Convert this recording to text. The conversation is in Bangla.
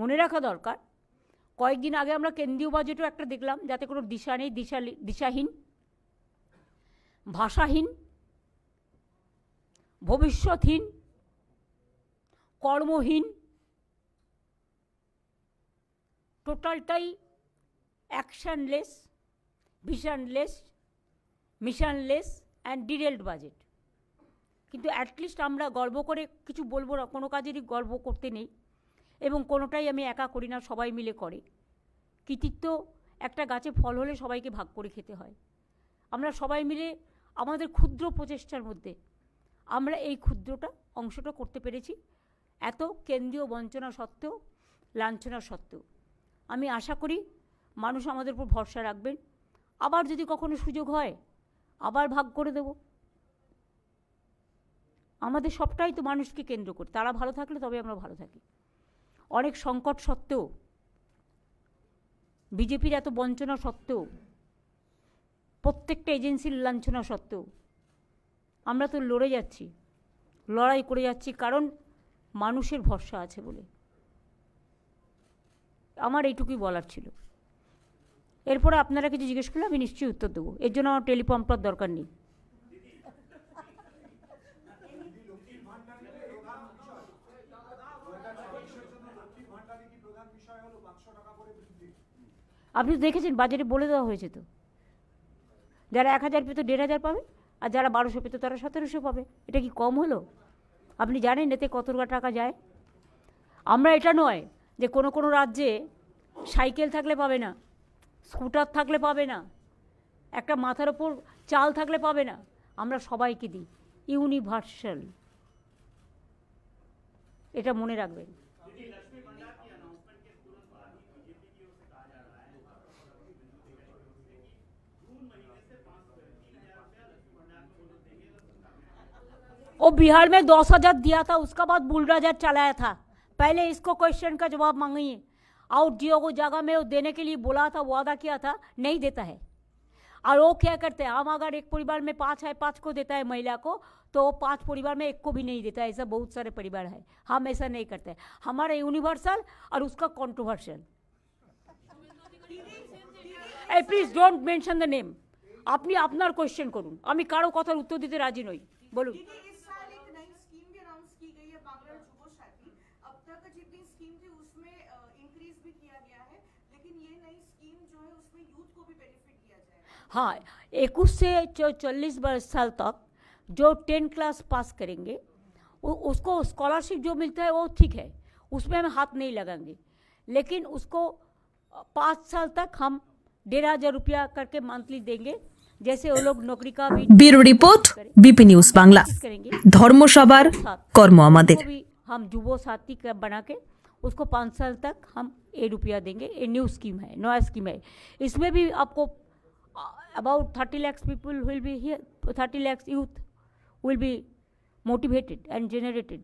মনে রাখা দরকার। কয়েকদিন আগে আমরা কেন্দ্রীয় বাজেটও একটা দেখলাম, যাতে কোনো দিশা নেই, দিশা দিশাহীন, ভাষাহীন, ভবিষ্যৎহীন, কর্মহীন। টোটালটাই actionless visionless missionless and derailed budget কিন্তু অ্যাটলিস্ট আমরা গর্ব করে কিছু বলব না, কোনো কাজেরই গর্ব করতে নেই। এবং কোনোটাই আমি একা করি না, সবাই মিলে করে। কৃতিত্ব, একটা গাছে ফল হলে সবাইকে ভাগ করে খেতে হয়। আমরা সবাই মিলে আমাদের ক্ষুদ্র প্রচেষ্টার মধ্যে, আমরা এই ক্ষুদ্রটা অংশটা করতে পেরেছি। এত কেন্দ্রীয় বঞ্চনা সত্ত্বেও, লাঞ্ছনা সত্ত্বেও। আমি আশা করি মানুষ আমাদের উপর ভরসা রাখবেন। আবার যদি কখনো সুযোগ হয়, আবার ভাগ করে দেব। আমাদের সবটাই তো মানুষকে কেন্দ্র করে। তারা ভালো থাকলে তবে আমরা ভালো থাকি। অনেক সংকট সত্ত্বেও, বিজেপির এত বঞ্চনা সত্ত্বেও, প্রত্যেকটা এজেন্সির লাঞ্ছনা সত্ত্বেও আমরা তো লড়ে যাচ্ছি, লড়াই করে যাচ্ছি, কারণ মানুষের ভরসা আছে বলে। আমার এইটুকুই বলার ছিল। এরপরে আপনারা কিছু জিজ্ঞেস করলে আমি নিশ্চয়ই উত্তর দেবো। এর জন্য আমার টেলিপম্পার দরকার নেই। আপনি তো দেখেছেন, বাজারে বলে দেওয়া হয়েছে তো। যারা এক হাজার পেতো, দেড় হাজার পাবে, আর যারা বারোশো পেতো, তারা সতেরোশো পাবে। এটা কি কম হলো? আপনি জানেন এতে কত টাকা যায়? আমরা এটা নয় যে কোনো কোনো রাজ্যে সাইকেল থাকলে পাবে না, স্কুটার থাকলে পাবে না, একটা মাথার ওপর চাল থাকলে পাবে না। আমরা সবাইকে দিই, ইউনিভার্সাল। এটা মনে রাখবেন। वो बिहार में दस हजार दिया था उसका बाद बुलडोजर चलाया था पहले इसको क्वेश्चन का जवाब मांगिए और जियो को जगह में वो देने के लिए बोला था वादा किया था नहीं देता है और वो क्या करते हैं हम अगर एक परिवार में पाँच है पाँच को देता है महिला को तो वो पांच परिवार में एक को भी नहीं देता है ऐसा बहुत सारे परिवार है हम ऐसा नहीं करते हमारा यूनिवर्सल और उसका कॉन्ट्रोवर्शियल এই please don't mention the name আপনি আপনার কোয়েশ্চেন করুন আমি কারো কথার উত্তর দিতে রাজি নই বলুন जुबो साथी अब तक जितनी स्कीम थी उसमें इंक्रीज भी किया गया है, लेकिन ये नई स्कीम जो है उसमें यूथ को भी बेनिफिट दिया हाँ इक्कीस से चालीस वर्ष साल तक जो टेन क्लास पास करेंगे उसको स्कॉलरशिप जो मिलता है वो ठीक है, उसमें हम हाथ नहीं लगाएँगे, लेकिन उसको पाँच साल तक हम डेढ़ हज़ार रुपया करके मंथली देंगे जैसे वो लोग नौकरी का भी bureau report BP news Bangla कोशिश करेंगे ধর্ম সবার কর্ম আমাদের उसको भी हम जुबो साथी का बना के उसको पाँच साल तक हम ए रुपया देंगे ये न्यू स्कीम है नया स्कीम है इसमें भी आपको about thirty lakhs people will be here thirty lakhs youth will be motivated and generated